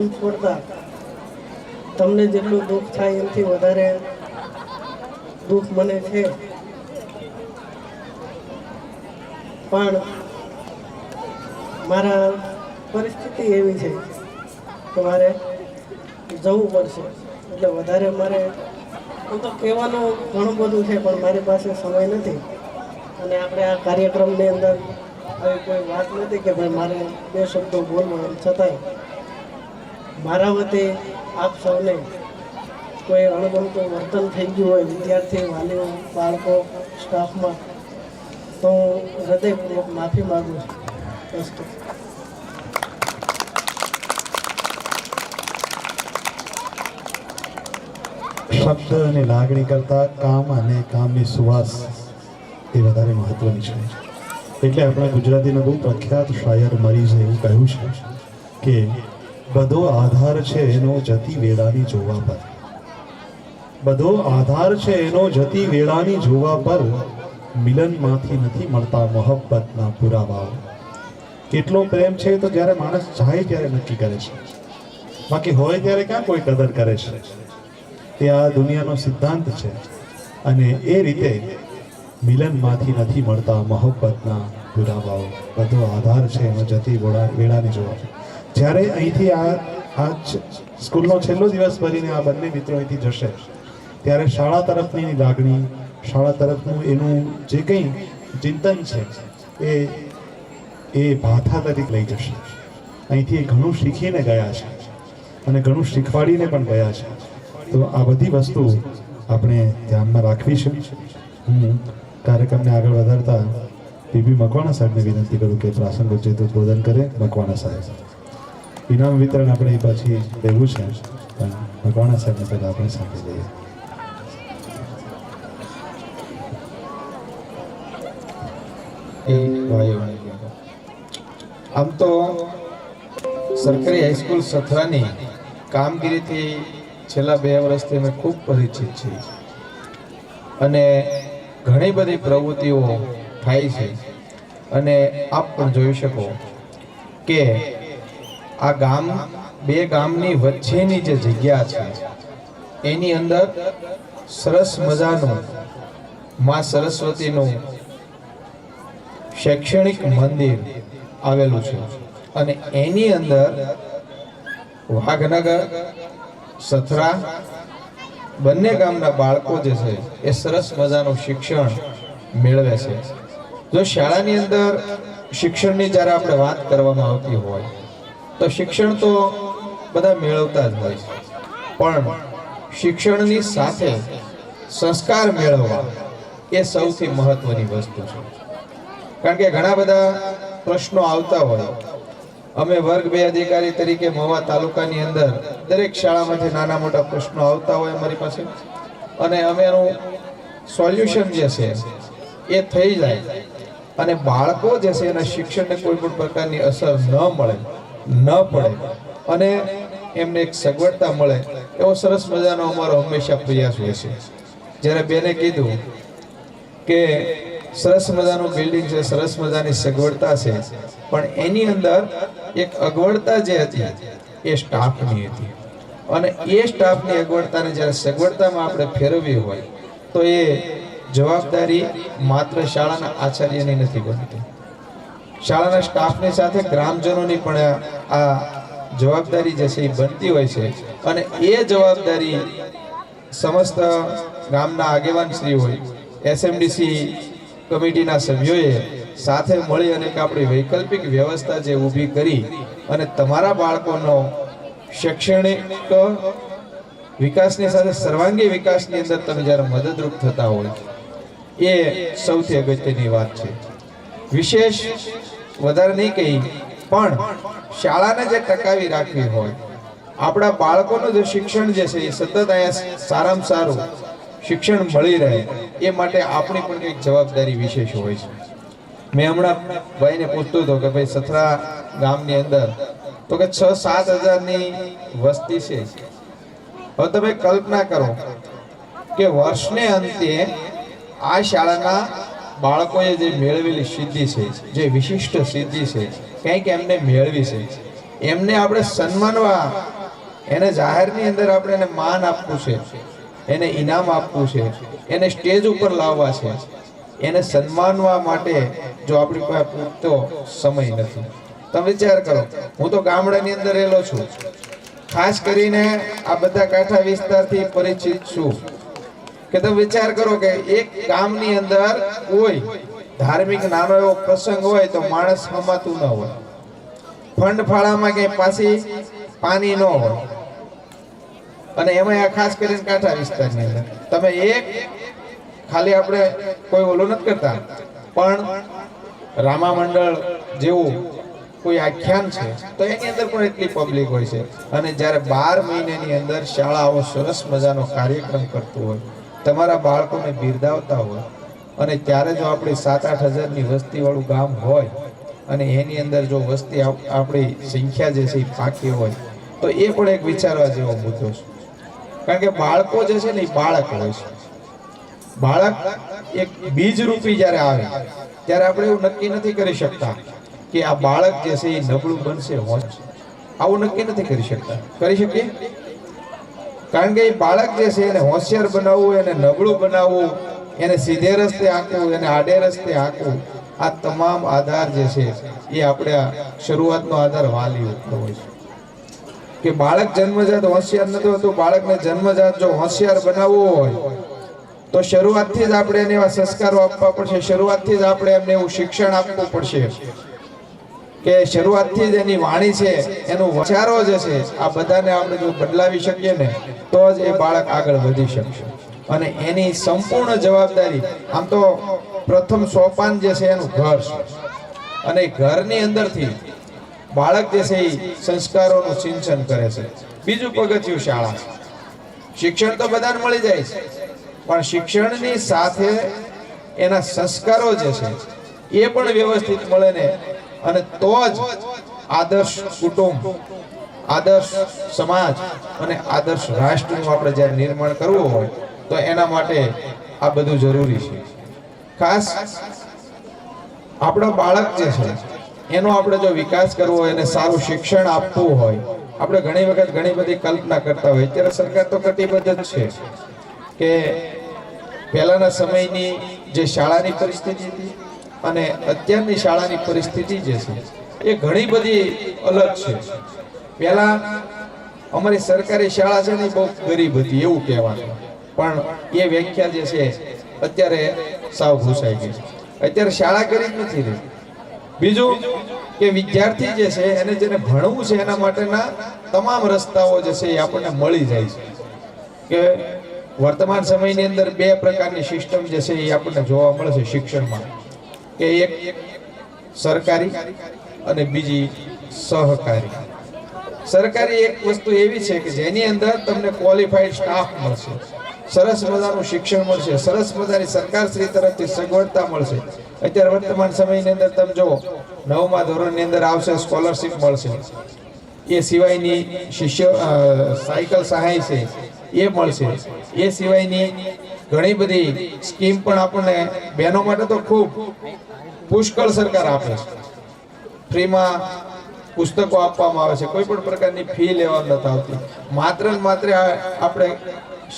છોડતા તમને જેટલું દુઃખ થાય એમથી વધારે દુઃખ મને છે. પણ મારા પરિસ્થિતિ એવી છે કે મારે જવું પડશે. એટલે વધારે મારે હું તો કહેવાનું ઘણું બધું છે, પણ મારી પાસે સમય નથી. અને આપણે આ કાર્યક્રમની અંદર કોઈ વાત નથી કે ભાઈ મારે બે શબ્દો બોલવા છતાંય. મારા વતે આપ સૌને કોઈ અણગમતું વર્તન થઈ ગયું હોય વિદ્યાર્થી વાલીઓ, બાળકો, સ્ટાફમાં, તો હું હૃદયપૂર્વક માફી માગું છું. શબ્દ અને લાગણી કરતા કામ અને કામની સુવાસ એ વધારે મહત્વની છે. એટલે આપણા ગુજરાતીના બહુ પ્રખ્યાત શાયર મરીઝે એવું કહ્યું છે કે બધો આધાર છે એનો જતી વેળાની જોવા પર. બધો આધાર છે એનો જતી વેળાની જોવા પર મિલનમાંથી નથી મળતા મોહબ્બતના પુરાવાઓ. કેટલો પ્રેમ છે તો જ્યારે માણસ જાય ત્યારે નક્કી કરે છે. બાકી હોય ત્યારે ક્યાં કોઈ કદર કરે છે? તે આ દુનિયાનો સિદ્ધાંત છે અને એ રીતે મિલનમાંથી નથી મળતા મોહબ્બતના પુરાવાઓ. બધો આધાર છે એનો જતી વેળા વેળાની જોવા જ્યારે અહીંથી આ આ સ્કૂલનો છેલ્લો દિવસ ભરીને આ બંને મિત્રો અહીંથી જશે, ત્યારે શાળા તરફની લાગણી, શાળા તરફનું એનું જે કંઈ ચિંતન છે, એ એ ભાથા તરીકે લઈ જશે. અહીંથી એ ઘણું શીખીને ગયા છે અને ઘણું શીખવાડીને પણ ગયા છે. તો આ બધી વસ્તુ આપણે ધ્યાનમાં રાખવી છે હું કાર્યક્રમને આગળ વધારતા પીબી મકવાણા સાહેબને વિનંતી કરું કે પ્રાસંગોચિત ઉદબોધન કરે મકવાણા સાહેબ. ઇનામ વિતરણ આપણે પછી લેવું છે, પણ મકવાણા સાહેબને પહેલાં આપણે સાંભળી લઈએ. આમ તો સરકારી હાઈસ્કૂલ સથરાની કામગીરીથી છેલ્લા બે વર્ષથી અમે ખૂબ પરિચિત છીએ. અને ઘણી બધી પ્રવૃત્તિઓ થાય છે. અને આપ પણ જોઈ શકો કે આ ગામ બે ગામની વચ્ચેની જે જગ્યા છે, એની અંદર સરસ મજાનું માં સરસ્વતીનું શૈક્ષણિક મંદિર આવેલું છે. અને એની અંદર વાઘનગર, સથરા, બંને ગામના બાળકો જે છે, એ સરસ મજાનું શિક્ષણ મેળવે છે. જો શાળાની અંદર શિક્ષણની જ્યારે આપણે વાત કરવામાં આવતી હોય તો શિક્ષણ તો બધા મેળવતા જ હોય. છે પણ શિક્ષણની સાથે સંસ્કાર મેળવવા એ સૌથી મહત્વની વસ્તુ છે. કારણ કે ઘણા બધા પ્રશ્નો આવતા હોય. અમે વર્ગ બે અધિકારી તરીકે મહુવા તાલુકાની અંદર દરેક શાળામાંથી નાના મોટા પ્રશ્નો આવતા હોય અમારી પાસે. અને અમે એનું સોલ્યુશન જે છે એ થઈ જાય. અને બાળકો જે છે એના શિક્ષણને કોઈ પણ પ્રકારની અસર ન મળે. ન પડે. અને એમને એક સગવડતા મળે. એવો સરસ મજાનો અમારો હંમેશા પ્રયાસ હોય છે. જ્યારે બેને કીધું કે સરસ મજાનું બિલ્ડિંગ છે, સરસ મજાની સગવડતા છે, પણ એની અંદર એક અગવડતા જે હતી, એ સ્ટાફની હતી. અને એ સ્ટાફની અગવડતાને જ્યારે સગવડતામાં આપણે ફેરવવી હોય, તો એ જવાબદારી માત્ર શાળાના આચાર્યની નથી બનતી. શાળાના સ્ટાફની સાથે ગ્રામજનોની પણ આ જવાબદારી જે છે એ બનતી હોય છે. અને એ જવાબદારી સમસ્ત ગામના આગેવાન શ્રી હોય, એસએમડીસી કમિટીના સભ્યોએ સાથે મળી અને આપણી વૈકલ્પિક વ્યવસ્થા જે ઊભી કરી અને તમારા બાળકોનો શૈક્ષણિક વિકાસની સાથે સર્વાંગી વિકાસની અંદર તમે જ્યારે મદદરૂપ થતા હોય, એ સૌથી અગત્યની વાત છે. વિશેષ વધારે નહીં કહી, પણ શાળાને જે ટકાવી રાખવી હોય, આપણા બાળકોનું જે શિક્ષણ જે છે, એ સતત અહીંયા સારામાં સારું શિક્ષણ મળી રહે, એ માટે આપણી પણ કંઈક જવાબદારી વિશેષ હોય છે. મેં હમણાં ભાઈને પૂછતો હતો કે ભાઈ સથરા ગામની અંદર, તો કે છ સાત હજારની વસ્તી છે. હવે તમે કલ્પના કરો કે વર્ષને અંતે આ શાળાના બાળકોએ જે મેળવેલી સિદ્ધિ છે, જે વિશિષ્ટ સિદ્ધિ છે, કંઈક એમને મેળવી છે. એમને આપણે સન્માનવા, એને જાહેરની અંદર આપણે એને માન આપવું છે, એને ઇનામ આપવું છે, એને સ્ટેજ ઉપર લાવવા છે. એને સન્માનવા માટે જો આપણી પાસે પૂરતો સમય નથી. તમે વિચાર કરો, હું તો ગામડાની અંદર રહેલો છું. ખાસ કરીને આ બધા કાંઠા વિસ્તારથી પરિચિત છું. કે તમે વિચાર કરો કે એક ગામની અંદર કોઈ ધાર્મિક નાનો એવો પ્રસંગ હોય તો માણસ સમાતું ન હોય. ફંડ ફાળામાં કે પાછી પાણી ન હોય. અને એમાં આ ખાસ કરીને કાંઠા વિસ્તારની અંદર. તમે એક, ખાલી આપણે કોઈ ઓલું નથી કરતા, પણ રામા મંડળ જેવું કોઈ આખ્યાન છે, તો એની અંદર પણ એટલી પબ્લિક હોય છે. અને જ્યારે બાર મહિનાની અંદર શાળાઓ સરસ મજાનો કાર્યક્રમ કરતું હોય તમારા બાળકોને બિરદાવતા હોય અને ત્યારે જો આપણે સાત આઠ હજારની વસ્તીવાળું ગામ હોય અને એની અંદર જો વસ્તી આપ- આપણી સંખ્યા જે છે એ પાકી હોય, તો એ પણ એક વિચારવા જેવો મુદ્દો છે. કારણ કે બાળકો જે છે ને એ બાળક હોય છે. બાળક એક બીજ રૂપી જ્યારે આવે, ત્યારે આપણે એવું નક્કી નથી કરી શકતા કે આ બાળક જે છે એ નબળું બનશે, હોશ. આવું નક્કી નથી કરી શકતા. કરી શકીએ? કારણ કે એ બાળક જે છે એને હોશિયાર બનાવવું, એને નબળું બનાવવું, એને સીધે રસ્તે આંકવું, એને આડે રસ્તે આંકવું, આ તમામ આધાર જે છે એ આપણે શરૂઆતનો આધાર વાલી હોતો હોય છે. કે બાળક જન્મજાત હોશિયાર નથી હોતું બાળકને જન્મજાત જો હોશિયાર બનાવવું હોય, તો શરૂઆતથી જ આપણે એને એવા સંસ્કારો આપવા પડશે, શરૂઆતથી જ આપણે એમને એવું શિક્ષણ આપવું પડશે. કે શરૂઆતથી જ એની વાણી છે, એનો વિચારો જે છે આ બધાને આપણે જો બદલાવી શકીએ ને, તો જ એ બાળક આગળ વધી શકશે. અને એની સંપૂર્ણ જવાબદારી, આમ તો પ્રથમ સોપાન જે છે એનું ઘર છે. અને ઘરની અંદરથી બાળક જે છે એ સંસ્કારોનું સિંચન કરે છે. બીજું પગથિયું શાળા શિક્ષણ તો બધાને મળી જાય છે. પણ શિક્ષણની સાથે એના સંસ્કારો જે છે, એ પણ વ્યવસ્થિત મળે ને અને તો જ આદર્શ કુટુંબ, આદર્શ સમાજ અને આદર્શ રાષ્ટ્રનું આપણે જ્યારે નિર્માણ કરવું હોય, તો એના માટે આ બધું જરૂરી છે. ખાસ આપણો બાળક જે છે, એનો આપણે જો વિકાસ કરવો હોય, એને સારું શિક્ષણ આપવું હોય, આપણે ઘણી વખત ઘણી બધી કલ્પના કરતા હોય. અત્યારે સરકાર તો કટિબદ્ધ જ છે કે પહેલાના સમયની જે શાળાની પરિસ્થિતિ હતી અને અત્યારની શાળાની પરિસ્થિતિ જે છે, એ ઘણી બધી અલગ છે. પહેલા અમારી સરકારી શાળા છે ને બહુ ગરીબ હતી, એવું કહેવાનું. પણ એ વ્યાખ્યા જે છે, અત્યારે સાવ ભૂસાઈ ગઈ અત્યારે શાળા ગરીબ નથી રહી. બીજું કે વિદ્યાર્થી જે છે, એને જેને ભણવું છે, એના માટેના તમામ રસ્તાઓ જે છે, એ આપણને મળી જાય છે. કે વર્તમાન સમયની અંદર બે પ્રકારની સિસ્ટમ જે છે, એ આપણને જોવા મળે છે શિક્ષણમાં. કે એક સરકારી અને બીજી સહકારી. સરકારી એક વસ્તુ એવી છે કે જેની અંદર તમને ક્વોલિફાઈડ સ્ટાફ મળશે. સરસ મજાનું શિક્ષણ મળશે. સરસ મજાની સરકાર શ્રી તરફથી સગવડતા મળશે. અત્યારે વર્તમાન સમયની અંદર તમે જુઓ, નવમા ધોરણની અંદર આવશે સ્કોલરશિપ મળશે. એ સિવાયની શિષ્ય સાયકલ સહાય છે, એ મળશે. એ સિવાયની ઘણી બધી સ્કીમ પણ આપણને, બહેનો માટે તો ખૂબ. પુષ્કળ સરકાર આપે છે. ફ્રીમાં પુસ્તકો આપવામાં આવે છે. કોઈ પણ પ્રકારની ફી લેવા નથી આવતી. માત્ર ને માત્ર આપણે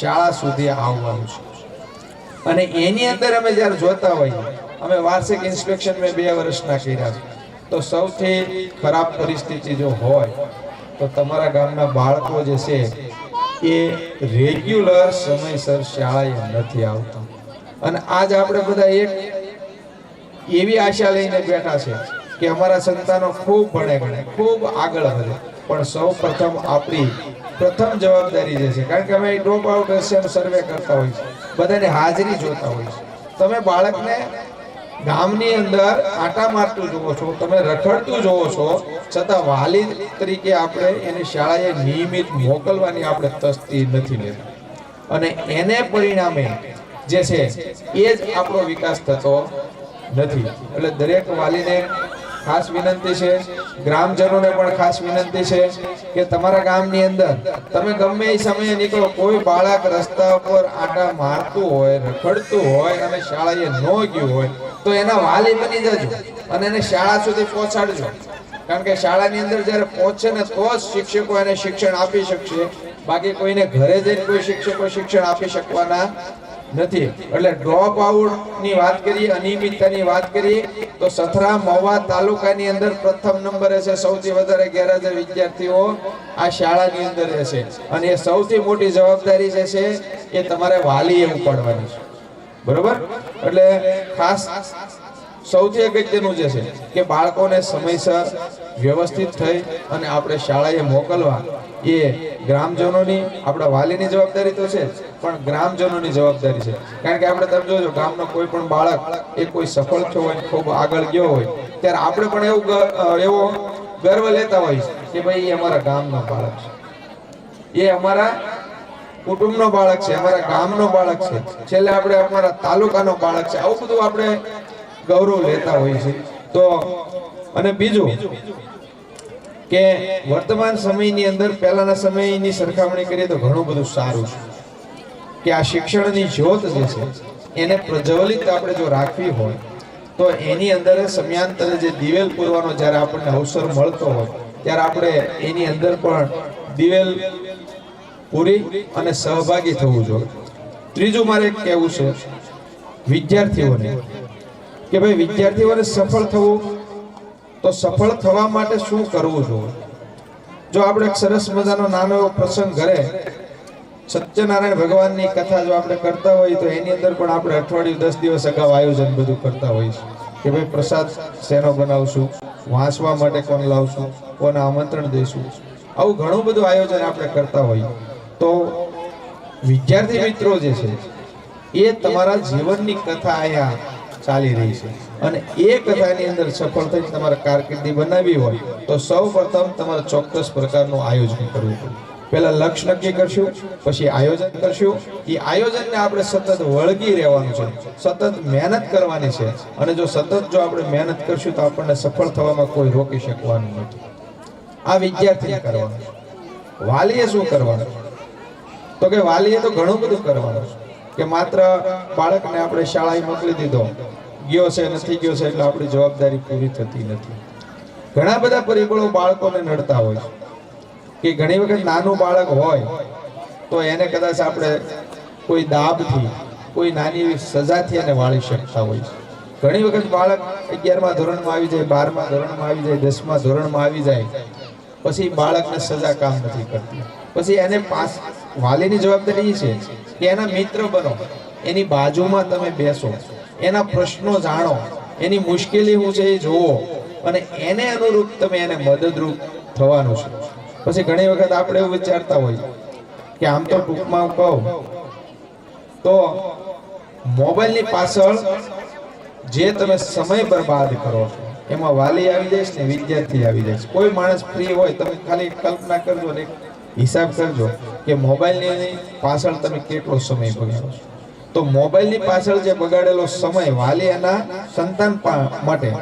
શાળા સુધી આવવાનું છે. અને એની અંદર અમે જ્યારે જોતા હોઈએ, અમે વાર્ષિક ઇન્સ્પેક્શન મેં બે વર્ષના કર્યા છે. તો સૌથી ખરાબ પરિસ્થિતિ જો હોય, તો તમારા ગામના બાળકો જે છે, એ રેગ્યુલર સમયસર શાળાએ નથી આવતા. અને આજ આપણે બધા એક એવી આશા લઈને બેઠા છે કે અમારા સંતાનો ખૂબ ભણે ગણે ખૂબ આગળ વધે. પણ સૌ પ્રથમ આપણી પ્રથમ જવાબદારી જે છે, કારણ કે અમે ડ્રોપ આઉટ રેશિયોનો સર્વે કરતા હોય છે, બધાની હાજરી જોતા હોય છે. તમે બાળકને ગામની અંદર આટા મારતું જુઓ છો, તમે રખડતું જુઓ છો, છતાં વાલી તરીકે આપણે એને શાળાએ નિયમિત મોકલવાની આપણે તસ્તી નથી લેતા. અને એને પરિણામે જે છે, એ જ આપણો વિકાસ થતો નથી. એટલે દરેક વાલીને ખાસ વિનંતી છે, ગ્રામજનોને પણ ખાસ વિનંતી છે કે તમારા ગામની અંદર તમે ગમે એ સમયે નીકળો, કોઈ બાળક રસ્તા ઉપર આટા મારતું હોય, રખડતું હોય અને શાળાએ ન ગયું હોય, તો એના વાલી બની જજો અને એને શાળા સુધી પહોંચાડજો. કારણ કે શાળાની અંદર જ્યારે પહોંચશે ને તો જ શિક્ષકો એને શિક્ષણ આપી શકશે. બાકી કોઈને ઘરે જઈને કોઈ શિક્ષકો શિક્ષણ આપી શકવાના નથી. એટલે ડ્રોપ આઉટની વાત કરીએ અનિયમિતતાની વાત કરીએ તો સથરા મહુવા તાલુકાની અંદર પ્રથમ નંબરે છે સૌથી વધારે ગેરહાજર વિદ્યાર્થીઓ આ શાળાની અંદર રહેશે. અને એ સૌથી મોટી જવાબદારી જે છે એ તમારે વાલીએ ઉપાડવાની છે. બરોબર? એટલે ખાસ સૌથી અગત્યનું જે છે કે બાળકોને સમયસર વ્યવસ્થિત થઈ અને આપણે શાળાએ મોકલવા. એ ગ્રામજનોની આપણા વાલીની જવાબદારી તો છે જ, પણ ગ્રામજનોની જવાબદારી છે. કારણ કે આપણે તમે જોજો, ગામનો કોઈ પણ બાળક એ કોઈ સફળ થયો હોય, ખૂબ આગળ ગયો હોય, ત્યારે આપણે પણ એવું એવો ગર્વ લેતા હોય કે ભાઈ, એ અમારા ગામનો બાળક છે. એ અમારા કુટુંબનો બાળક છે, અમારા ગામનો બાળક છે. છેલ્લે આપણે અમારા તાલુકાનો બાળક છે. આવું બધું આપણે ગૌરવ લેતા હોઈએ છીએ. તો, અને બીજું કે વર્તમાન સમયની અંદર, પહેલાના સમયની સરખામણી કરીએ તો ઘણું બધું સારું છે. કે આ શિક્ષણની જ્યોત જે છે, એને પ્રજ્વલિત આપણે જો રાખવી હોય, તો એની અંદર સમયાંતરે જે દિવેલ પૂરવાનો જ્યારે આપણને અવસર મળતો હોય, ત્યારે આપણે એની અંદર પણ દિવેલ પૂરી અને સહભાગી થવું જોઈએ. ત્રીજું મારે કહેવું છે, વિદ્યાર્થીઓને, કે ભાઈ વિદ્યાર્થીઓને સફળ થવું, તો સફળ થવા માટે શું કરવું જોઈએ? જો આપણે સરસ મજાનો નાનો એવો પ્રસંગ ઘરે સત્યનારાયણ ભગવાનની કથા જો આપણે કરતા હોઈએ તો એની અંદર પણ આપણે અઠવાડિયું દસ દિવસ અગાઉ આયોજન બધું કરતા છીએ કે ભાઈ પ્રસાદ શેનો બનાવશું? વાંચવા માટે કોણ લાવશું? કોને આમંત્રણ દઈશું આવું ઘણું બધું આયોજન આપણે કરતા હોઈએ. તો વિદ્યાર્થી મિત્રો જે છે, એ તમારા જીવનની કથા અહીંયા ચાલી રહી છે. અને એ કથાની અંદર સફળ થઈ તમારે કારકિર્દી બનાવવી હોય તો સૌ પ્રથમ તમારે ચોક્કસ પ્રકારનું આયોજન કરવું પડે. પહેલા લક્ષ્ય નક્કી કરશું, પછી આયોજન કરશું. એ આયોજનને આપણે સતત વળગી રહેવાનું છે. સતત મહેનત કરવાની છે. અને જો સતત જો આપણે મહેનત કરશું તો આપણને સફળ થવામાં કોઈ રોકી શકવાનું નથી. આ વિદ્યાર્થીએ કરવાનું. વાલીએ શું કરવાનું? તો કે વાલીએ તો ઘણું બધું કરવાનું. કે માત્ર બાળકને આપણે શાળાએ મોકલી દીધો. ગયો છે, નથી ગયો છે, એટલે આપણી જવાબદારી પૂરી થતી નથી. ઘણા બધા પરિબળો બાળકોને નડતા હોય છે. કે ઘણી વખત નાનું બાળક હોય, તો એને કદાચ આપણે કોઈ દાબથી, કોઈ નાની એવી સજાથી એને વાળી શકતા હોય છે. ઘણી વખત બાળક અગિયારમા ધોરણમાં આવી જાય, બારમા ધોરણમાં આવી જાય, દસમા ધોરણમાં આવી જાય, પછી બાળકને સજા કામ નથી કરતી. પછી એને પાસ વાલીની જવાબદારી એ છે કે એના મિત્ર બનો, એની બાજુમાં તમે બેસો, એના પ્રશ્નો જાણો, એની મુશ્કેલી શું છે એ જુઓ અને એને અનુરૂપ તમે એને મદદરૂપ થવાનું છે પછી ઘણી વખત આપણે એવું વિચારતા હોય કે આમ તો ટૂંકમાં કહું, તો મોબાઈલની પાછળ જે તમે સમય બરબાદ કરો છો, એમાં વાલી આવી જાય ને વિદ્યાર્થી આવી જાય કોઈ માણસ ફ્રી હોય, તમે ખાલી કલ્પના કરજો ને હિસાબ કરજો કે મોબાઈલની પાછળ તમે કેટલો સમય બગાડો છો. તો મોબાઈલની પાછળ જે બગાડેલો સમય વાલી એના સંતાન માટે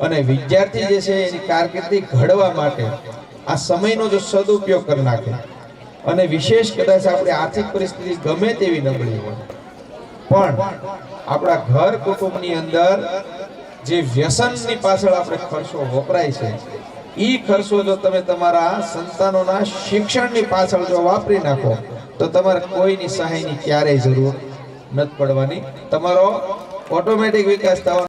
અને વિદ્યાર્થી જે છે એની કારકિર્દી ઘડવા માટે આ સમયનો જો સદુપયોગ કરી નાખે. અને વિશેષ કદાચ આપણી આર્થિક પરિસ્થિતિ ગમે તેવી નબળી હોય. પણ આપણા ઘર કુટુંબની અંદર જે વ્યસનની પાછળ આપણે ખર્ચો વપરાય છે એ ખર્ચો જો તમે તમારા સંતાનોના શિક્ષણની પાછળ જો વાપરી નાખો, તો તમારે કોઈની સહાયની ક્યારેય જરૂર નથી પડવાની. તમારો ઓટોમેટિક વિકાસ થવાનો